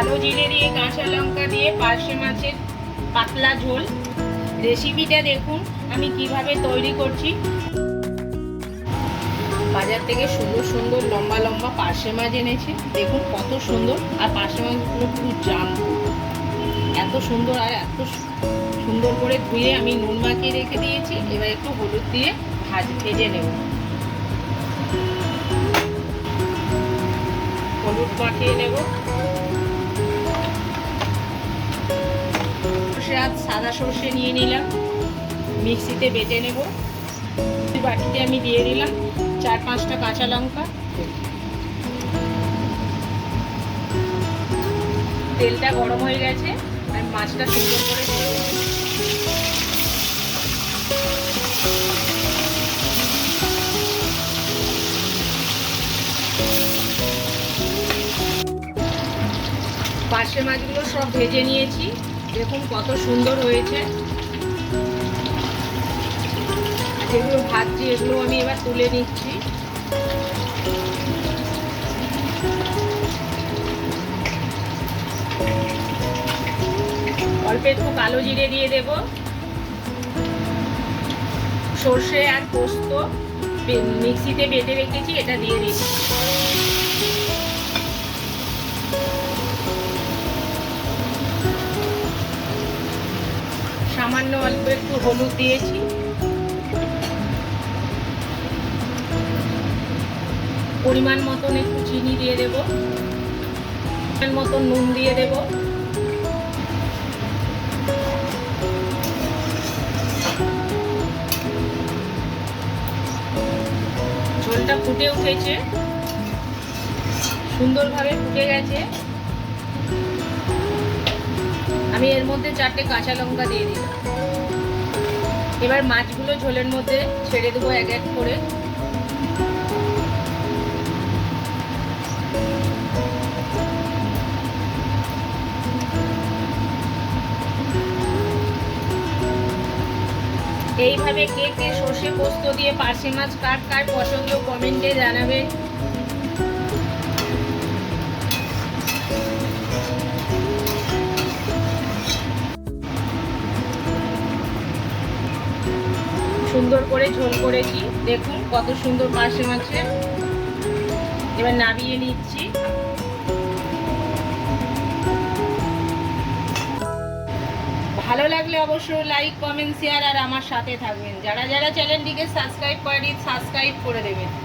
কালো জিরে দিয়ে, কাঁচা লঙ্কা দিয়ে, পার্শে মাছের পাতলা ঝোল। রেসিপিটা দেখুন, আমি কীভাবে তৈরি করছি। বাজার থেকে সুন্দর সুন্দর লম্বা লম্বা পার্শে মাছ এনেছি। দেখুন কত সুন্দর, আর পার্শে মাছগুলো পুরো জাম। এত সুন্দর আর এত সুন্দর করে ধুয়ে আমি নুন মাখিয়ে রেখে দিয়েছি। এবার একটু হলুদ দিয়ে ভাজ, ভেজে নেব। হলুদ মাখিয়ে নেব। আর সাদা সর্ষে নিয়ে নিলাম। মিক্সিতে বেটে নেব। বাটিতে আমি দিয়ে দিলাম চার পাঁচটা কাঁচা লঙ্কা। তেলটা গরম হয়ে গেছে, আর মাছটা সুন্দর করে দেবো। মাছগুলো সব ভেজে নিয়েছি। দেখুন কত সুন্দর হয়েছে। যেগুলো ভাজছি, এগুলো আমি এবার তুলে নিচ্ছি। অল্প একটু কালো জিরে দিয়ে দেব। সর্ষে আর পোস্ত মিক্সিতে বেটে রেখেছি, এটা দিয়ে দিচ্ছি। সামান্য অল্প একটু হলুদ দিয়েছি। পরিমাণ মতন একটু চিনি দিয়ে দেব। পরিমাণ মতন নুন দিয়ে দেব। ঝোলটা ফুটে উঠেছে। সুন্দরভাবে ফুটে গেছে। আমি এর মধ্যে চারটে কাঁচা লঙ্কা দিয়ে দিলাম। এবার মাছগুলো ঝোলের মধ্যে ছেড়ে দেবো এক এক করে। এইভাবে কে কে সর্ষে পোস্ত দিয়ে পার্শে মাছ কার কার পছন্দ কমেন্টে জানাবেন সুন্দর করে ঝোল করেছি। দেখুন কত সুন্দর মাসে মাছের এবার নামিয়ে নিচ্ছি। ভালো লাগলে অবশ্যই লাইক কমেন্ট শেয়ার আর আমার সাথে থাকবেন। যারা যারা চ্যানেলটিকে সাবস্ক্রাইব করেনি সাবস্ক্রাইব করে দেবেন।